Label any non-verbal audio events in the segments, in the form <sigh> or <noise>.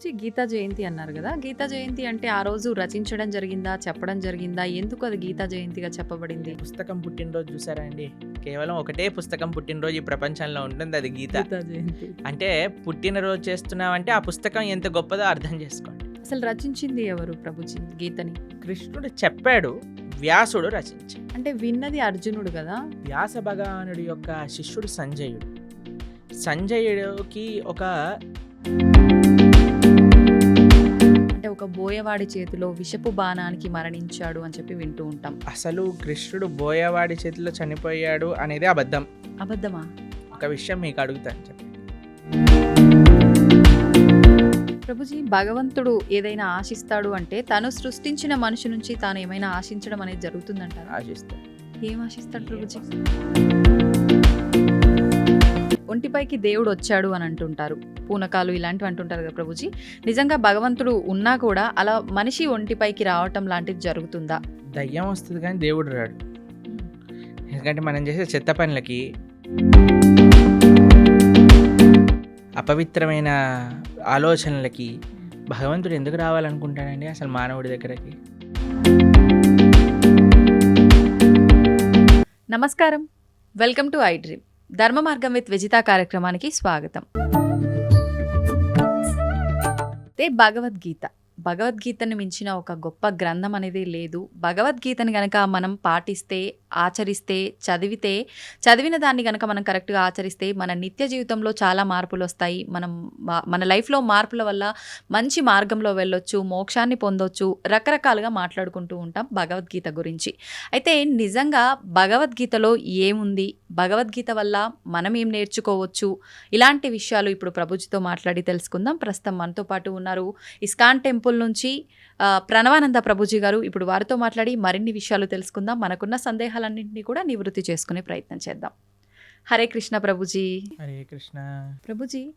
ప్రభుజీ గీతా జయంతి అన్నారు కదా. గీతా జయంతి అంటే ఆ రోజు రచించడం జరిగిందా చెప్పడం జరిగిందా? ఎందుకు అది గీతా జయంతిగా చెప్పబడింది? పుస్తకం పుట్టినరోజు చూసారా అండి? కేవలం ఒకటే పుస్తకం పుట్టినరోజు ఈ ప్రపంచంలో ఉంటుంది అది గీత. గీతా జయంతి. అంటే పుట్టినరోజు చేస్తున్నామంటే ఆ పుస్తకం ఎంత గొప్పదో అర్థం చేసుకోండి. అసలు రచించింది ఎవరు ప్రభుజీ గీతని? కృష్ణుడు చెప్పాడు వ్యాసుడు రచించాడు అంటే విన్నది అర్జునుడు కదా? వ్యాస భగవానుడి యొక్క శిష్యుడు సంజయుడు. సంజయుడికి ఒక అంటే ఒక బోయవాడి చేతిలో విషపు బాణానికి మరణించాడు అని చెప్పి వింటూ ఉంటాం. అసలు కృష్ణుడు బోయవాడి చేతిలో చనిపోయాడు అనేది అబద్ధం. అబద్ధమా? ఒక విషయం మీకు అడుగుతాను చెప్పి ప్రభుజీ భగవంతుడు ఏదైనా ఆశిస్తాడు అంటే తను సృష్టించిన మనిషి నుంచి తాను ఏమైనా ఆశించడం అనేది జరుగుతుందంటారా? ఆశిస్తాను ఏం ఆశిస్తాడు ప్రభుజీ? ఒంటిపైకి దేవుడు వచ్చాడు అని అంటుంటారు. పూనకాలు ఇలాంటివి అంటుంటారు కదా ప్రభుజీ. నిజంగా భగవంతుడు ఉన్నా కూడా అలా మనిషి ఒంటిపైకి రావటం లాంటిది జరుగుతుందా? దయ్యం వస్తుంది కానీ దేవుడు రాడు. ఎందుకంటే మనం చేసే చెత్త పనులకి అపవిత్రమైన ఆలోచనలకి భగవంతుడు ఎందుకు రావాలనుకుంటాడండి అసలు మానవుడి దగ్గరకి? నమస్కారం. Welcome to I dream. ధర్మ మార్గం విత్ విజిత కార్యక్రమానికి స్వాగతం. భగవద్గీత. భగవద్గీతను మించిన ఒక గొప్ప గ్రంథం అనేది లేదు. భగవద్గీతని గనక మనం పాటిస్తే ఆచరిస్తే చదివితే చదివిన దాన్ని గనక మనం కరెక్ట్గా ఆచరిస్తే మన నిత్య జీవితంలో చాలా మార్పులు వస్తాయి. మనం మన లైఫ్లో మార్పుల వల్ల మంచి మార్గంలో వెళ్ళొచ్చు మోక్షాన్ని పొందొచ్చు రకరకాలుగా మాట్లాడుకుంటూ ఉంటాం భగవద్గీత గురించి. అయితే నిజంగా భగవద్గీతలో ఏముంది? భగవద్గీత వల్ల మనం ఏం నేర్చుకోవచ్చు? ఇలాంటి విషయాలు ఇప్పుడు ప్రభుజితో మాట్లాడి తెలుసుకుందాం. ప్రస్తుతం మనతో పాటు ఉన్నారు ఇస్కాన్ టెంపుల్ నుంచి ఆ, ప్రణవానంద ప్రభుజీ గారు ఇప్పుడు వారితో మాట్లాడి మరిన్ని విషయాలు తెలుసుకుందాం. మనకున్న సందేహాలన్నింటినీ కూడా నివృత్తి చేసుకునే ప్రయత్నం చేద్దాం. హరే కృష్ణ ప్రభుజీ. హరే కృష్ణ. ప్రభుజీ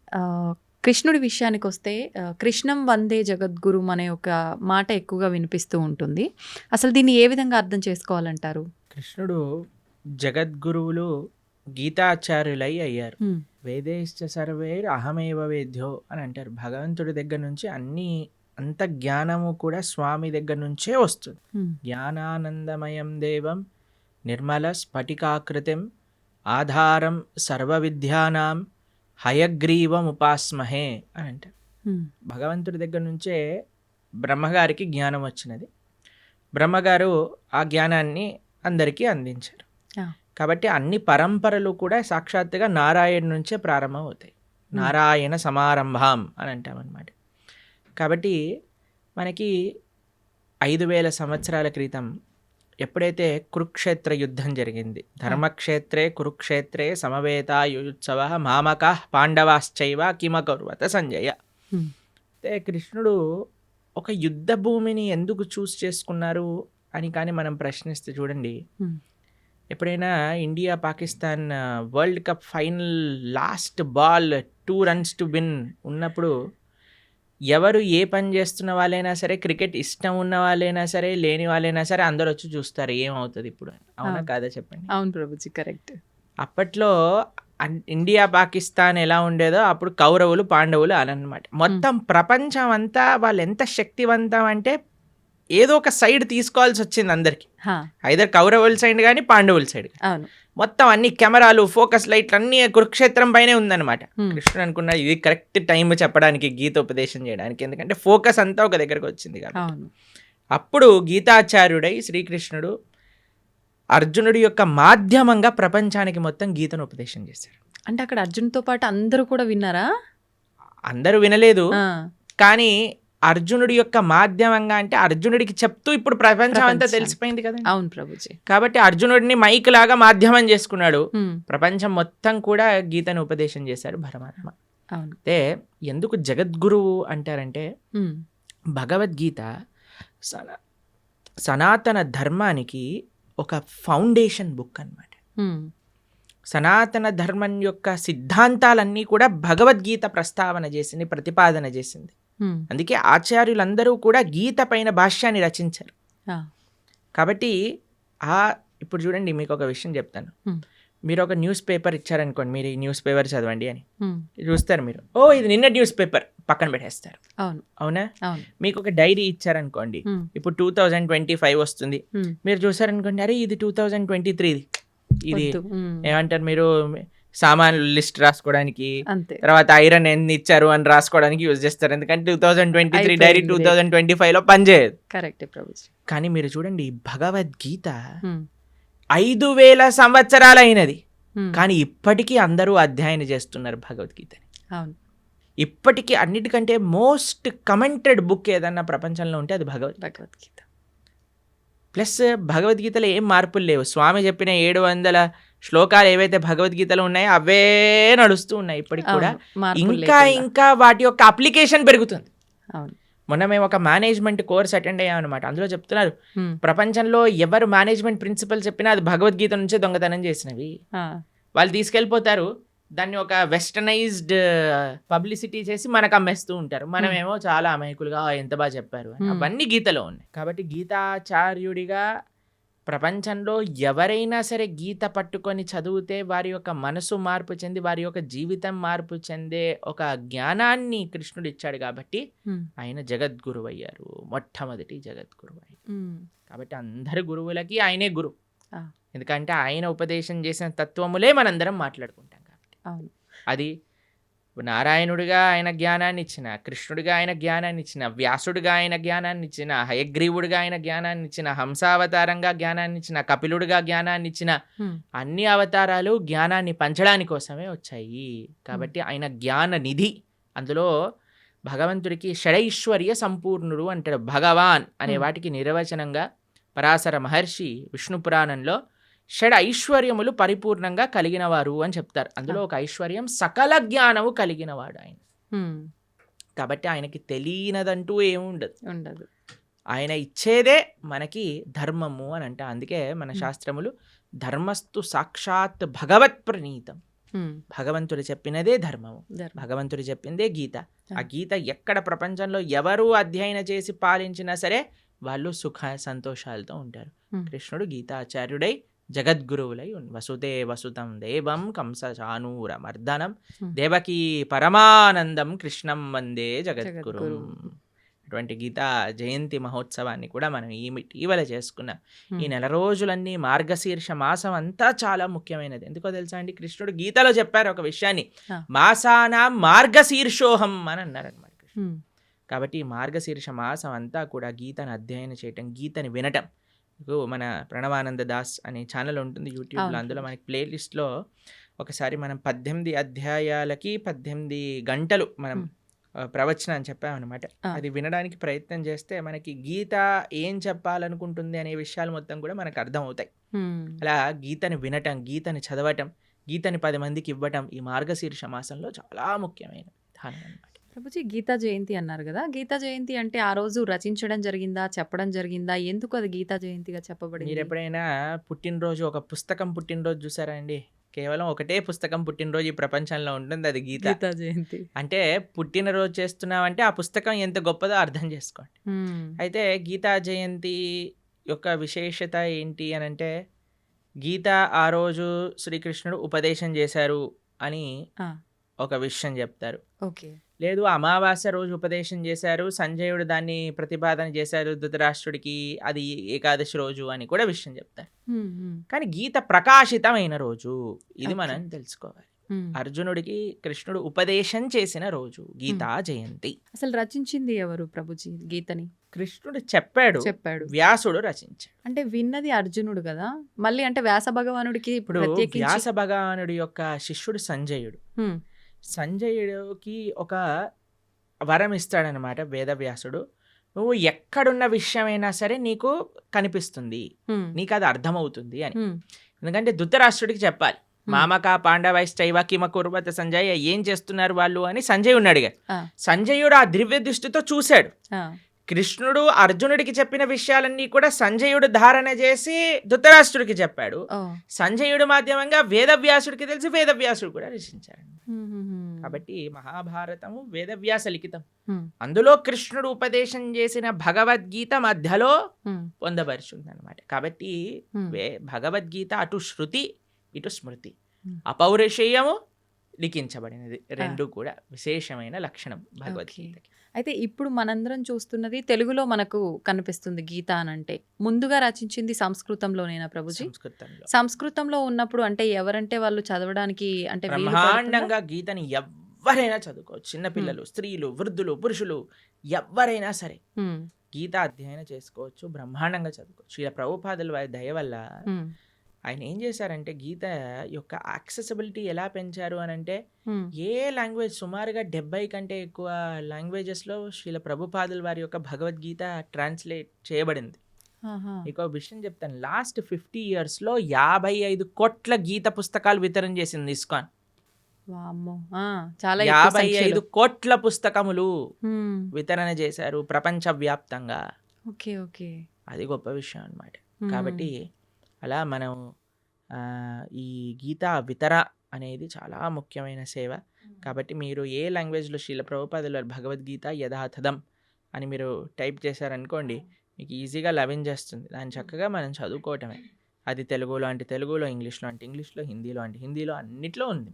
కృష్ణుడి విషయానికి వస్తే కృష్ణం వందే జగద్గురు అనే ఒక మాట ఎక్కువగా వినిపిస్తూ ఉంటుంది. అసలు దీన్ని ఏ విధంగా అర్థం చేసుకోవాలంటారు? కృష్ణుడు జగద్గురువులు గీతాచార్యులై అయ్యారు. వేదేశ్చ సర్వేర్ అహమేవ వేద్యో అని అంటారు. భగవంతుడి దగ్గర నుంచి అన్ని అంత జ్ఞానము కూడా స్వామి దగ్గర నుంచే వస్తుంది. జ్ఞానానందమయం దేవం నిర్మల స్ఫటికాకృతిం ఆధారం సర్వ విద్యానాం హయగ్రీవం ఉపాస్మహే అని అంటారు. భగవంతుడి దగ్గర నుంచే బ్రహ్మగారికి జ్ఞానం వచ్చినది. బ్రహ్మగారు ఆ జ్ఞానాన్ని అందరికీ అందించారు. కాబట్టి అన్ని పరంపరలు కూడా సాక్షాత్తుగా నారాయణ నుంచే ప్రారంభం అవుతాయి నారాయణ సమారంభం అని అంటామన్నమాట. కాబట్టి మనకి ఐదు వేల సంవత్సరాల క్రితం ఎప్పుడైతే కురుక్షేత్ర యుద్ధం జరిగింది ధర్మక్షేత్రే కురుక్షేత్రే సమవేతాయుత్సవ మామక పాండవాశ్చైవ కిమకర్వత సంజయ. అయితే కృష్ణుడు ఒక యుద్ధ భూమిని ఎందుకు చూస్ చేసుకున్నారు అని కానీ మనం ప్రశ్నిస్తే చూడండి. ఎప్పుడైనా India Pakistan world cup final last ball two runs to win ఉన్నప్పుడు ఎవరు ఏ పని చేస్తున్న వాళ్ళైనా సరే క్రికెట్ ఇష్టం ఉన్న వాళ్ళైనా సరే లేని వాళ్ళైనా సరే అందరూ వచ్చి చూస్తారు ఏమవుతుంది ఇప్పుడు. అవునా. కాదా చెప్పండి అవును ప్రభుజీ కరెక్ట్ అప్పట్లో ఇండియా పాకిస్తాన్ ఎలా ఉండేదో అప్పుడు కౌరవులు పాండవులు అనమాట మొత్తం ప్రపంచం అంతా వాళ్ళు ఎంత శక్తివంతం అంటే ఏదో ఒక సైడ్ తీసుకోవాల్సి వచ్చింది అందరికి. ఐదర్ కౌరవుల సైడ్ కానీ పాండవుల సైడ్ మొత్తం అన్ని కెమెరాలు ఫోకస్ లైట్లు అన్ని కురుక్షేత్రం పైనే ఉందన్నమాట. కృష్ణుడు అనుకున్నాడు ఇది కరెక్ట్ టైం చెప్పడానికి గీత ఉపదేశం చేయడానికి. ఎందుకంటే ఫోకస్ అంతా ఒక దగ్గరకు వచ్చింది కాబట్టి. అప్పుడు గీతాచార్యుడై శ్రీకృష్ణుడు అర్జునుడి యొక్క మాధ్యమంగా ప్రపంచానికి మొత్తం గీతను ఉపదేశం చేశారు. అంటే అక్కడ అర్జున్తో పాటు అందరూ కూడా విన్నారా? అందరూ వినలేదు. కానీ అర్జునుడి యొక్క మాధ్యమంగా అంటే అర్జునుడికి చెప్తూ ఇప్పుడు ప్రపంచం అంతా. తెలిసిపోయింది కదా అవును ప్రభుజీ కాబట్టి అర్జునుడిని మైక్ లాగా మాధ్యమం చేసుకున్నాడు. ప్రపంచం మొత్తం కూడా గీతను ఉపదేశం చేశారు పరమాత్మ అయితే ఎందుకు జగద్గురువు అంటారంటే. భగవద్గీత సన సనాతన ధర్మానికి ఒక ఫౌండేషన్ బుక్ అన్నమాట హ్మ్. సనాతన ధర్మం యొక్క సిద్ధాంతాలన్నీ కూడా భగవద్గీత ప్రస్తావన చేసింది ప్రతిపాదన చేసింది. అందుకే ఆచార్యులందరూ కూడా గీత పైన భాష్యాన్ని రచించారు. కాబట్టి ఆ ఇప్పుడు చూడండి మీకు ఒక విషయం చెప్తాను. మీరు ఒక న్యూస్ పేపర్ ఇచ్చారనుకోండి మీరు ఈ న్యూస్ పేపర్ చదవండి అని. చూస్తారు మీరు. ఓ ఇది నిన్న న్యూస్ పేపర్ పక్కన పెట్టేస్తారు. అవును. అవునా? మీకు ఒక డైరీ ఇచ్చారనుకోండి. ఇప్పుడు టూ థౌజండ్ ట్వంటీ ఫైవ్ వస్తుంది. మీరు చూసారనుకోండి అరే ఇది టూ థౌజండ్ ట్వంటీ త్రీది ఇది. ఏమంటారు మీరు? సామాన్లు లిస్ట్ రాసుకోవడానికి తర్వాత ఐరన్ ఎన్ని ఇచ్చారు అని రాసుకోవడానికి యూజ్ చేస్తారు. ఎందుకంటే two thousand twenty three diary. Two thousand twenty ఫైవ్లో పనిచేయదు కరెక్టే కానీ మీరు చూడండి భగవద్గీత. ఐదు వేల సంవత్సరాలు అయినది హ్మ్. కానీ ఇప్పటికీ అందరూ అధ్యయనం చేస్తున్నారు భగవద్గీతని. అవును. ఇప్పటికీ అన్నిటికంటే మోస్ట్ కమెంటెడ్ బుక్ ఏదన్నా ప్రపంచంలో ఉంటే అది భగవద్గీత. భగవద్గీత. ప్లస్ భగవద్గీతలో ఏం మార్పులు లేవు. స్వామి చెప్పిన ఏడు వందల శ్లోకాలు ఏవైతే భగవద్గీతలో ఉన్నాయో అవే నడుస్తూ ఉన్నాయి ఇప్పటికి కూడా. ఇంకా. ఇంకా వాటి యొక్క అప్లికేషన్ పెరుగుతుంది. అవును. మొన్న మేము ఒక మేనేజ్మెంట్ కోర్స్ అటెండ్ అయ్యామన్నమాట. అందులో చెప్తున్నారు. ప్రపంచంలో ఎవరు మేనేజ్మెంట్ ప్రిన్సిపల్ చెప్పినా అది భగవద్గీత నుంచే దొంగతనం చేసినవి. వాళ్ళు తీసుకెళ్ళిపోతారు దాన్ని ఒక వెస్టర్నైజ్డ్ పబ్లిసిటీ చేసి మనకు అమ్మేస్తూ ఉంటారు. మనమేమో చాలా అమాయకులుగా "ఆ, ఎంత బాగా చెప్పారు. అవన్నీ గీతలో ఉన్నాయి. కాబట్టి గీతాచార్యుడిగా ప్రపంచంలో ఎవరైనా సరే గీత పట్టుకొని చదివితే వారి యొక్క మనసు మార్పు చెంది వారి యొక్క జీవితం మార్పు చెందే ఒక జ్ఞానాన్ని కృష్ణుడు ఇచ్చాడు కాబట్టి. ఆయన జగద్గురువు అయ్యారు మొట్టమొదటి జగద్గురువు. కాబట్టి అందరి గురువులకి ఆయనే గురువు ఆ. ఎందుకంటే ఆయన ఉపదేశం చేసిన తత్వములే మనందరం మాట్లాడుకుంటాం కాబట్టి అది నారాయణుడిగా ఆయన జ్ఞానాన్ని ఇచ్చిన కృష్ణుడిగా ఆయన జ్ఞానాన్ని ఇచ్చిన వ్యాసుడిగా ఆయన జ్ఞానాన్ని ఇచ్చిన హయగ్రీవుడిగా ఆయన జ్ఞానాన్ని ఇచ్చిన హంసావతారంగా జ్ఞానాన్ని ఇచ్చిన కపిలుడిగా జ్ఞానాన్ని ఇచ్చిన. అన్ని అవతారాలు జ్ఞానాన్ని పంచడానికి కోసమే వచ్చాయి కాబట్టి ఆయన జ్ఞాన నిధి అందులో భగవంతుడికి షడైశ్వర్య సంపూర్ణుడు అంటాడు భగవాన్ అనే. వాటికి నిర్వచనంగా పరాశర మహర్షి విష్ణు పురాణంలో షడ్ ఐశ్వర్యములు పరిపూర్ణంగా కలిగినవారు అని చెప్తారు అందులో ఒక ఐశ్వర్యం సకల జ్ఞానము కలిగినవాడు ఆయన. కాబట్టి ఆయనకి తెలియనదంటూ ఏముండదు ఉండదు ఆయన ఇచ్చేదే మనకి ధర్మము అని అంట అందుకే మన. శాస్త్రములు ధర్మస్తు సాక్షాత్ భగవత్ ప్రణీతం. భగవంతుడు చెప్పినదే ధర్మము ధర్మం. భగవంతుడు చెప్పిందే గీత ఆ. గీత ఎక్కడ ప్రపంచంలో ఎవరు అధ్యయనం చేసి పాలించినా సరే వాళ్ళు సుఖ సంతోషాలతో ఉంటారు. కృష్ణుడు గీతాచార్యుడై జగద్గురువులై వసుదే వసుతం దేవం కంస చానూర మర్దనం. దేవకీ పరమానందం కృష్ణం వందే జగద్గురు. అటువంటి గీతా జయంతి మహోత్సవాన్ని కూడా మనం ఈ ఇటీవల చేసుకున్నాం. ఈ నెల రోజులన్నీ మార్గశీర్ష మాసం అంతా చాలా ముఖ్యమైనది ఎందుకో తెలుసా అండి కృష్ణుడు గీతలో చెప్పారు ఒక విషయాన్ని. మాసానా మార్గశీర్షోహం అని అన్నారనమాట. కాబట్టి మార్గశీర్ష మాసం అంతా కూడా గీతను అధ్యయనం చేయటం గీతని వినటం మన ప్రణవానంద దాస్ అనే ఛానల్ ఉంటుంది యూట్యూబ్లో. అందులో మనకి ప్లేలిస్ట్లో ఒకసారి మనం పద్దెనిమిది అధ్యాయాలకి పద్దెనిమిది గంటలు మనం ప్రవచనం అని చెప్పామన్నమాట. అది వినడానికి ప్రయత్నం చేస్తే మనకి గీత ఏం చెప్పాలనుకుంటుంది అనే విషయాలు మొత్తం కూడా మనకు అర్థమవుతాయి హ్మ్. అలా గీతని వినటం గీతని చదవటం గీతని పది మందికి ఇవ్వటం ఈ మార్గశీర్ష మాసంలో చాలా ముఖ్యమైన విధానం ప్రభుజీ గీతా జయంతి అన్నారు కదా. గీతా జయంతి అంటే ఆ రోజు రచించడం జరిగిందా? చెప్పడం జరిగిందా? ఎందుకు అది గీతా జయంతిగా మీరు చెప్పబడింది? ఎప్పుడైనా పుట్టినరోజు ఒక పుస్తకం పుట్టినరోజు చూసారా అండి? కేవలం ఒకటే పుస్తకం పుట్టినరోజు ఈ ప్రపంచంలో ఉంటుంది అది గీత. గీతా జయంతి. అంటే పుట్టినరోజు చేస్తున్నామంటే ఆ పుస్తకం ఎంత గొప్పదో అర్థం చేసుకోండి. అయితే గీతా జయంతి యొక్క విశేషత ఏంటి అని అంటే గీత ఆ రోజు శ్రీకృష్ణుడు ఉపదేశం చేశారు అని. ఒక విషయం చెప్తారు. ఓకే. లేదు. అమావాస్య రోజు ఉపదేశం చేశారు. సంజయుడు దాన్ని ప్రతిపాదన చేశారు ధృతరాష్ట్రుడికి. అది ఏకాదశి రోజు అని కూడా విషయం చెప్తారు. కానీ గీత ప్రకాశితమైన రోజు. ఇది మనం. తెలుసుకోవాలి. అర్జునుడికి కృష్ణుడు ఉపదేశం చేసిన రోజు. గీతా జయంతి. అసలు రచించింది ఎవరు ప్రభుజీ గీతని? కృష్ణుడు చెప్పాడు. చెప్పాడు. వ్యాసుడు రచించాడు. అంటే విన్నది అర్జునుడు కదా? మళ్ళీ అంటే వ్యాస భగవానుడికి ఇప్పుడు వ్యాస భగవానుడి యొక్క శిష్యుడు సంజయుడు. సంజయుడికి ఒక వరం ఇస్తాడనమాట వేదవ్యాసుడు నువ్వు ఎక్కడున్న విషయమైనా సరే నీకు కనిపిస్తుంది. నీకు అది అర్థమవుతుంది అని. ఎందుకంటే ధృతరాష్ట్రుడికి చెప్పాలి. మామక పాండవైశ్చైవ కిమ కుర్వత సంజయ్ ఏం చేస్తున్నారు వాళ్ళు అని సంజయ్ ఉన్నాడు ఆ. సంజయుడు ఆ దివ్య దృష్టితో చూశాడు. కృష్ణుడు అర్జునుడికి చెప్పిన విషయాలన్నీ కూడా సంజయుడు ధారణ చేసి ధృతరాష్ట్రుడికి చెప్పాడు. సంజయుడు మాధ్యమంగా వేదవ్యాసుడికి తెలిసి వేదవ్యాసుడు కూడా రచించాడు. కాబట్టి మహాభారతము వేదవ్యాస లిఖితం. అందులో కృష్ణుడు ఉపదేశం చేసిన భగవద్గీత మధ్యలో హ్మ్. పొందపరుచుంది అనమాట కాబట్టి భగవద్గీత అటు శృతి ఇటు స్మృతి. అపౌరుషేయము లిఖించబడినది. రెండు కూడా విశేషమైన లక్షణం భగవద్గీతకి. అయితే ఇప్పుడు మనందరం చూస్తున్నది తెలుగులో మనకు కనిపిస్తుంది గీత అని అంటే ముందుగా రచించింది సంస్కృతంలోనేనా ప్రభుజీ? సంస్కృతంలో. సంస్కృతంలో ఉన్నప్పుడు అంటే ఎవరంటే వాళ్ళు చదవడానికి అంటే? బ్రహ్మాండంగా గీతని ఎవ్వరైనా చదువుకోవచ్చు. చిన్నపిల్లలు స్త్రీలు వృద్ధులు పురుషులు ఎవ్వరైనా సరే గీత అధ్యయనం చేసుకోవచ్చు బ్రహ్మాండంగా చదువుకోవచ్చు. ఇలా ప్రభుపాదుల వారి దయ వల్ల ఆయన ఏం చేశారంటే గీత యొక్క యాక్సెసిబిలిటీ ఎలా పెంచారు అని అంటే. ఏ లాంగ్వేజ్ సుమారుగా డెబ్బై కంటే ఎక్కువ లాంగ్వేజెస్లో శ్రీల ప్రభుపాదుల వారి యొక్క భగవద్గీత ట్రాన్స్లేట్ చేయబడింది. ఒక విషయం చెప్తాను. లాస్ట్ ఫిఫ్టీ ఇయర్స్లో యాభై ఐదు కోట్ల గీత పుస్తకాలు వితరణ చేసింది ఇస్కాన్. చాలా యాభై. ఐదు కోట్ల పుస్తకములు వితరణ చేశారు ప్రపంచవ్యాప్తంగా. Okay okay. అది గొప్ప విషయం అన్నమాట. హ్మ్. కాబట్టి అలా మనం ఈ గీత వితర అనేది చాలా ముఖ్యమైన సేవ. కాబట్టి మీరు ఏ లాంగ్వేజ్లో శీల ప్రభుపాదుల భగవద్గీత యథాతథం అని మీరు టైప్ చేశారనుకోండి మీకు ఈజీగా లభించేస్తుంది దాన్ని చక్కగా మనం చదువుకోవటమే. అది తెలుగులో అంటే తెలుగులో ఇంగ్లీష్లో అంటే ఇంగ్లీష్లో హిందీలో అంటే హిందీలో అన్నిట్లో ఉంది.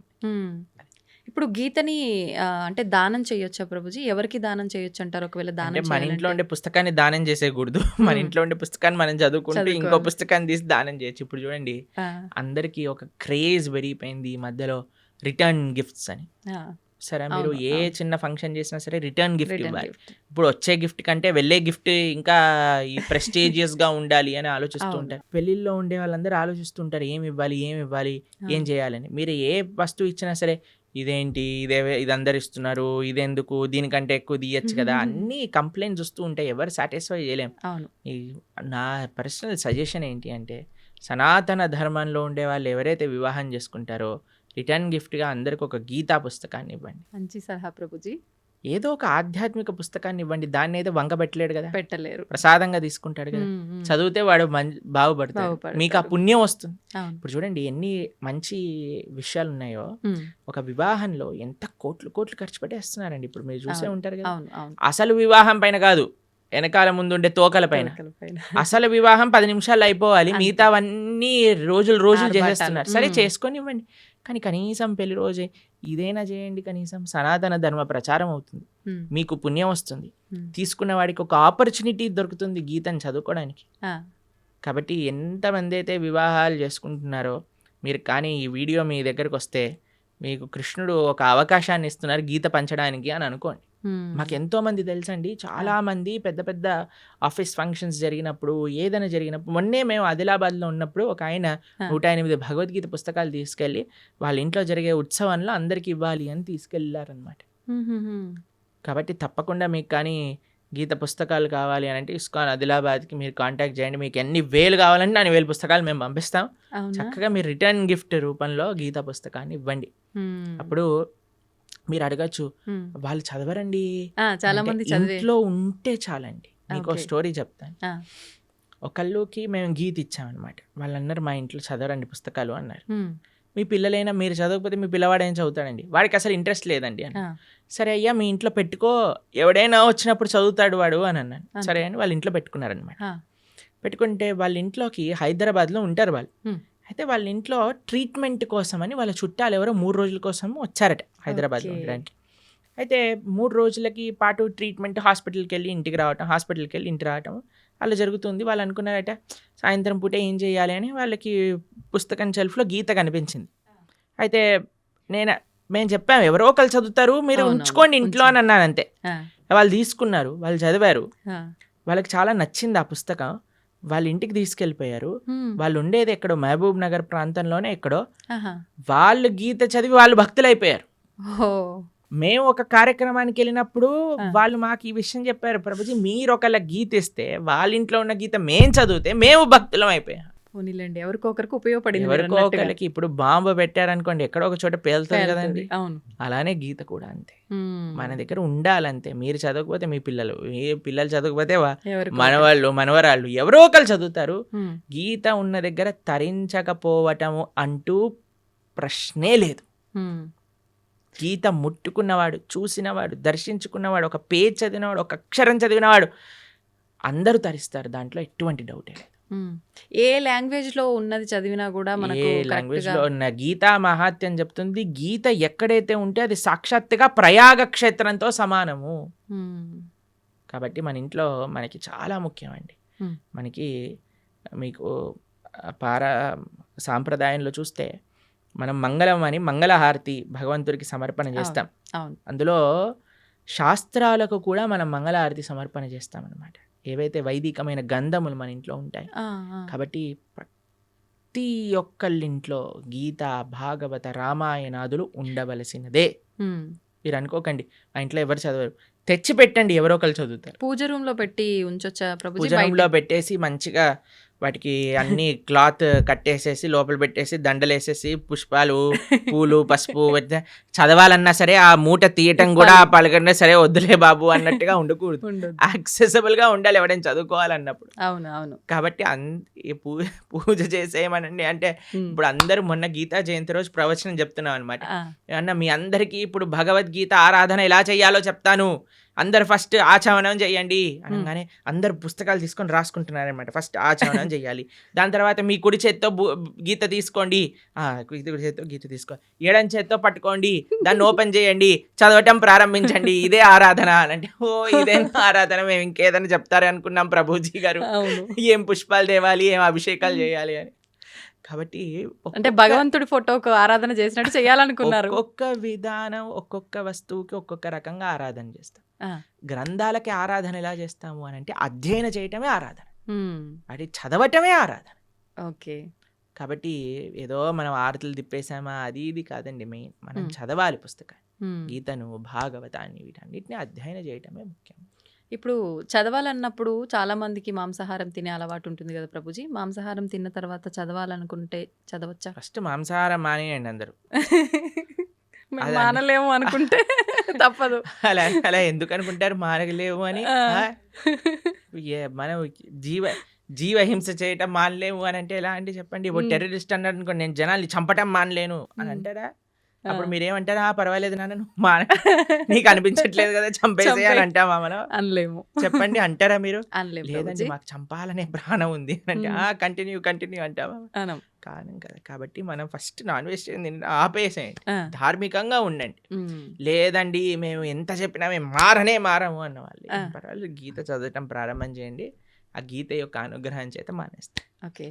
ఇప్పుడు గీతని ఆ, అంటే దానం చేయొచ్చా ప్రభుజీ ఎవరికి దానం చేయొచ్చు అంటారు ఒకవేళ దానం మన ఇంట్లో చేయాలంటే? ఉండే పుస్తకాన్ని దానం చేసేయకూడదు <laughs> మన. ఇంట్లో ఉండే పుస్తకాన్ని మనం చదువుకుంటూ ఇంకో చదువుకోవాలి. పుస్తకాన్ని తీసి దానం చేయొచ్చు ఇప్పుడు చూడండి ఆ, అందరికీ ఒక క్రేజ్ పెరిగిపోయింది ఈ మధ్యలో రిటర్న్ గిఫ్ట్స్ అని ఆ, సరే మీరు అవును, ఏ అవును. చిన్న ఫంక్షన్ చేసినా సరే రిటర్న్ గిఫ్ట్ return ఇవ్వాలి gift. ఇప్పుడు వచ్చే గిఫ్ట్ కంటే వెళ్ళే గిఫ్ట్ ఇంకా ఈ ప్రెస్టీజియస్గా ఉండాలి అని ఆలోచిస్తూ అవును. ఉంటారు పెళ్ళిల్లో ఉండే వాళ్ళందరూ ఆలోచిస్తుంటారు ఏమి ఇవ్వాలి ఏమి ఇవ్వాలి ఏం చేయాలని మీరు ఏ వస్తువు ఇచ్చినా సరే ఇదేంటి? ఇదే ఇది అందరు ఇస్తున్నారు ఇదెందుకు? దీనికంటే ఎక్కువ తీయచ్చు కదా? అన్ని కంప్లైంట్స్ వస్తూ ఉంటాయి. ఎవరు సాటిస్ఫై చేయలేం. నా పర్సనల్ సజెషన్ ఏంటి అంటే సనాతన ధర్మంలో ఉండే వాళ్ళు ఎవరైతే వివాహం చేసుకుంటారో రిటర్న్ గిఫ్ట్గా అందరికి ఒక గీతా పుస్తకాన్ని ఇవ్వండి. మంచి సలహా ప్రభుజీ. ఏదో ఒక ఆధ్యాత్మిక పుస్తకాన్ని ఇవ్వండి దాన్ని ఏదో వంక పెట్టలేడు కదా. పెట్టలేరు. ప్రసాదంగా తీసుకుంటాడు కదా. చదివితే వాడు బాగుపడతాడు. మీకు ఆ పుణ్యం వస్తుంది. ఇప్పుడు చూడండి ఎన్ని మంచి విషయాలు ఉన్నాయో ఒక వివాహంలో ఎంత కోట్లు కోట్లు ఖర్చు పెట్టేస్తున్నారండి. ఇప్పుడు మీరు చూసే. ఉంటారు కదా. అసలు వివాహం పైన కాదు. వెనకాల ముందు ఉండే తోకల పైన. అసలు వివాహం పది నిమిషాలు అయిపోవాలి. మిగతావన్నీ రోజులు రోజులు. చేసేస్తున్నారు. సరే. చేసుకొని ఇవ్వండి. కానీ కనీసం పెళ్ళి రోజే ఇదైనా చేయండి కనీసం సనాతన ధర్మ ప్రచారం అవుతుంది. మీకు పుణ్యం వస్తుంది. తీసుకున్న వాడికి ఒక ఆపర్చునిటీ దొరుకుతుంది గీతను చదువుకోవడానికి. కాబట్టి ఎంతమంది అయితే వివాహాలు చేసుకుంటున్నారో మీరు కానీ ఈ వీడియో మీ దగ్గరకు వస్తే మీకు కృష్ణుడు ఒక అవకాశాన్ని ఇస్తున్నారు గీత పంచడానికి అని అనుకోండి. మాకు ఎంతో మంది తెలుసండి. చాలా మంది పెద్ద పెద్ద ఆఫీస్ ఫంక్షన్స్ జరిగినప్పుడు ఏదైనా జరిగినప్పుడు మొన్నే మేము ఆదిలాబాద్లో ఉన్నప్పుడు ఒక ఆయన. నూట ఎనిమిది భగవద్గీత పుస్తకాలు తీసుకెళ్ళి వాళ్ళ ఇంట్లో జరిగే ఉత్సవంలో అందరికి ఇవ్వాలి అని తీసుకెళ్ళారనమాట. కాబట్టి తప్పకుండా మీకు కానీ గీత పుస్తకాలు కావాలి అని అంటే ఇస్కాన్ ఆదిలాబాద్కి మీరు కాంటాక్ట్ చేయండి. మీకు ఎన్ని వేలు కావాలంటే అన్ని వేలు పుస్తకాలు మేము పంపిస్తాం. చక్కగా మీరు రిటర్న్ గిఫ్ట్ రూపంలో గీత పుస్తకాన్ని ఇవ్వండి. అప్పుడు మీరు అడగచ్చు. వాళ్ళు చదవరండి. చాలా మంది ఇంట్లో ఉంటే చాలండి. మీకు. స్టోరీ చెప్తాను. ఒకళ్ళకి మేము గీత ఇచ్చామన్నమాట. వాళ్ళన్నారు మా ఇంట్లో చదవరండి పుస్తకాలు అన్నారు. మీ పిల్లలైనా మీరు చదవకపోతే మీ పిల్లవాడు ఏం చదువుతాడండి? వాడికి అసలు ఇంట్రెస్ట్ లేదండి అని. సరే అయ్యా మీ ఇంట్లో పెట్టుకో. ఎవడైనా వచ్చినప్పుడు చదువుతాడు వాడు అని అన్నాను. సరే అని వాళ్ళ ఇంట్లో పెట్టుకున్నారనమాట పెట్టుకుంటే వాళ్ళ ఇంట్లోకి హైదరాబాద్లో ఉంటారు వాళ్ళు. అయితే వాళ్ళ ఇంట్లో ట్రీట్మెంట్ కోసమని వాళ్ళ చుట్టాలు ఎవరో మూడు రోజుల కోసం వచ్చారట హైదరాబాద్లో ఓకే. ఉండడానికి. అయితే మూడు రోజులకి పాటు ట్రీట్మెంట్ హాస్పిటల్కి వెళ్ళి ఇంటికి రావటం హాస్పిటల్కి వెళ్ళి ఇంటికి రావటం అలా జరుగుతుంది. వాళ్ళు అనుకున్నారట సాయంత్రం పూట ఏం చేయాలి? అని వాళ్ళకి పుస్తకం షెల్ఫ్లో గీత కనిపించింది. అయితే నేను మేము చెప్పాము ఎవరో ఒకరు చదువుతారు మీరు ఉంచుకోండి ఇంట్లో అని అన్నాను అంతే వాళ్ళు తీసుకున్నారు వాళ్ళు చదివారు. వాళ్ళకి చాలా నచ్చింది ఆ పుస్తకం. వాళ్ళ ఇంటికి తీసుకెళ్ళిపోయారు. వాళ్ళు ఉండేది ఎక్కడో మహబూబ్ నగర్ ప్రాంతంలోనే ఎక్కడో. వాళ్ళు గీత చదివి వాళ్ళు భక్తులైపోయారు ఓ మేము ఒక కార్యక్రమానికి వెళ్ళినప్పుడు. వాళ్ళు మాకు ఈ విషయం చెప్పారు ప్రభుజీ మీరు ఒకళ్ళ గీత ఇస్తే వాళ్ళ ఇంట్లో ఉన్న గీత మేం చదివితే మేము భక్తులం అయిపోయాం పోనీలేండి ఎవరికొకరికి ఉపయోగపడింది మీరు ఎవరికో అన్నట్టుగా. ఒకళ్ళకి ఇప్పుడు బాంబు పెట్టారనుకోండి ఎక్కడో ఒక చోట పేలుతుంది. కదండి అవును అలానే గీత కూడా అంతే. మన దగ్గర ఉండాలంతే మీరు చదవకపోతే మీ పిల్లలు ఏ పిల్లలు చదవకపోతే మనవాళ్ళు మనవరాళ్ళు ఎవరో ఒకరు చదువుతారు. గీత ఉన్న దగ్గర తరించకపోవటము అంటూ ప్రశ్నే లేదు. గీత ముట్టుకున్నవాడు చూసినవాడు దర్శించుకున్నవాడు ఒక పేజ్ చదివినవాడు ఒక అక్షరం చదివినవాడు అందరూ తరిస్తారు దాంట్లో ఎటువంటి డౌటే లేదు ఏ లాంగ్వేజ్‌లో ఉన్నది చదివినా గూడా మనకు ఏ కరెక్ట్‌గా లాంగ్వేజ్‌లో ఉన్న గీతా మహాత్యం చెప్తుంది. గీత ఎక్కడైతే ఉంటే అది సాక్షాత్తుగా ప్రయాగ క్షేత్రంతో సమానము. కాబట్టి మన ఇంట్లో మనకి చాలా ముఖ్యమండి. మనకి మీకు పారా సాంప్రదాయంలో చూస్తే మనం మంగళం అని మంగళహారతి భగవంతుడికి సమర్పణ. చేస్తాం. అందులో శాస్త్రాలకు కూడా మనం మంగళహారతి సమర్పణ చేస్తామనమాట. ఏవైతే వైదికమైన గంధములు మన ఇంట్లో ఉంటాయి. కాబట్టి ప్రతి ఒక్కళ్ళింట్లో గీత, భాగవత, రామాయణాదులు ఉండవలసినదే. మీరు అనుకోకండి మా ఇంట్లో ఎవరు చదవరు. తెచ్చి పెట్టండి ఎవరో ఒకళ్ళు చదువుతారు. పూజ రూమ్‌లో పెట్టి ఉంచొచ్చా? పూజ బయట రూమ్‌లో పెట్టేసి మంచిగా వాటికి అన్నీ క్లాత్ కట్టేసేసి లోపల పెట్టేసి దండలేసేసి పుష్పాలు, పూలు, పసుపు చదవాలన్నా సరే ఆ మూట తీయటం కూడా. పలకన్నా సరే వద్దులే బాబు అన్నట్టుగా ఉండకూడదు. ఉండొద్దు. యాక్సెసిబుల్‌గా ఉండాలి ఎవడైనా చదువుకోవాలన్నప్పుడు. అవును. అవును. కాబట్టి పూజ చేసేయమనండి అంటే. ఇప్పుడు అందరూ మొన్న గీతా జయంతి రోజు ప్రవచనం చెప్తున్నాం అనమాట. ఏమన్నా మీ అందరికీ ఇప్పుడు భగవద్గీత ఆరాధన ఎలా చేయాలో చెప్తాను. అందరూ ఫస్ట్ ఆచమనం చేయండి. అనంగానే అందరూ పుస్తకాలు తీసుకొని రాసుకుంటున్నారనమాట. ఫస్ట్ ఆచమనం <laughs> చేయాలి. దాని తర్వాత మీ కుడి చేత్తో గీత తీసుకోండి. కుడి చేత్తో గీత తీసుకో. ఎడమ చేత్తో పట్టుకోండి. దాన్ని ఓపెన్ చేయండి. చదవటం ప్రారంభించండి. <laughs> ఇదే ఆరాధన అనంటే ఓహ్! ఇదేనా ఆరాధన మేము ఇంకేదైనా చెప్తారు అనుకున్నాం ప్రభుజీ గారు. ఏం పుష్పాలు తేవాలి, ఏం అభిషేకాలు చేయాలి అని. కాబట్టి అంటే భగవంతుడి ఫోటోకు ఆరాధన చేసినట్టు చేయాలనుకున్నారు. ఒక్కొక్క విధానం ఒక్కొక్క వస్తువుకి ఒక్కొక్క రకంగా ఆరాధన చేస్తాం. గ్రంథాలకి ఆరాధన ఎలా చేస్తాము అనంటే అధ్యయనం చేయటమే ఆరాధన. అది చదవటమే ఆరాధన. ఓకే. కాబట్టి ఏదో మనం ఆరతులు తిప్పేసామా అది ఇది కాదండి మెయిన్. మనం. చదవాలి పుస్తకాన్ని. గీతను, భాగవతాన్ని వీటన్నిటిని అధ్యయనం చేయటమే ముఖ్యం. ఇప్పుడు చదవాలన్నప్పుడు చాలా మందికి మాంసాహారం తినే అలవాటు ఉంటుంది కదా ప్రభుజీ. మాంసాహారం తిన్న తర్వాత చదవాలనుకుంటే చదవచ్చా? ఫస్ట్ మాంసాహారం మానేయండి అందరూ. <laughs> మానలేము అనుకుంటే <laughs> తప్పదు. అలా అలా ఎందుకు అనుకుంటారు మానలేము అని? మనం జీవ జీవహింస చేయటం మానలేము అని అంటే ఎలా అండి చెప్పండి. ఇప్పుడు. టెర్రరిస్ట్ అన్నారనుకోండి నేను జనాల్ని చంపటం మానలేను అని. అంటారా? అప్పుడు మీరేమంటారు? ఆ! పర్వాలేదు నాన్న నువ్వు మాన <laughs> నీకు అనిపించట్లేదు కదా చంపేసేయ్ అని. అంటామా మనం? అనలేము. చెప్పండి అంటారా మీరు? లేదండి. మాకు చంపాలనే ప్రాణం ఉంది అని అంటే! కంటిన్యూ కంటిన్యూ అంటామా? కానం కదా! కాబట్టి మనం ఫస్ట్ నాన్ వెజిటేరియన్ ఆపేసేయండి. ధార్మికంగా ఉండండి. లేదండి మేము ఎంత చెప్పినా మేము మారనే మారము అన్నవాళ్ళు ఆ! ఏం పర్వాలేదు గీత చదవటం ప్రారంభం చేయండి. ఆ గీత యొక్క అనుగ్రహం చేత మానేస్తారు. ఓకే.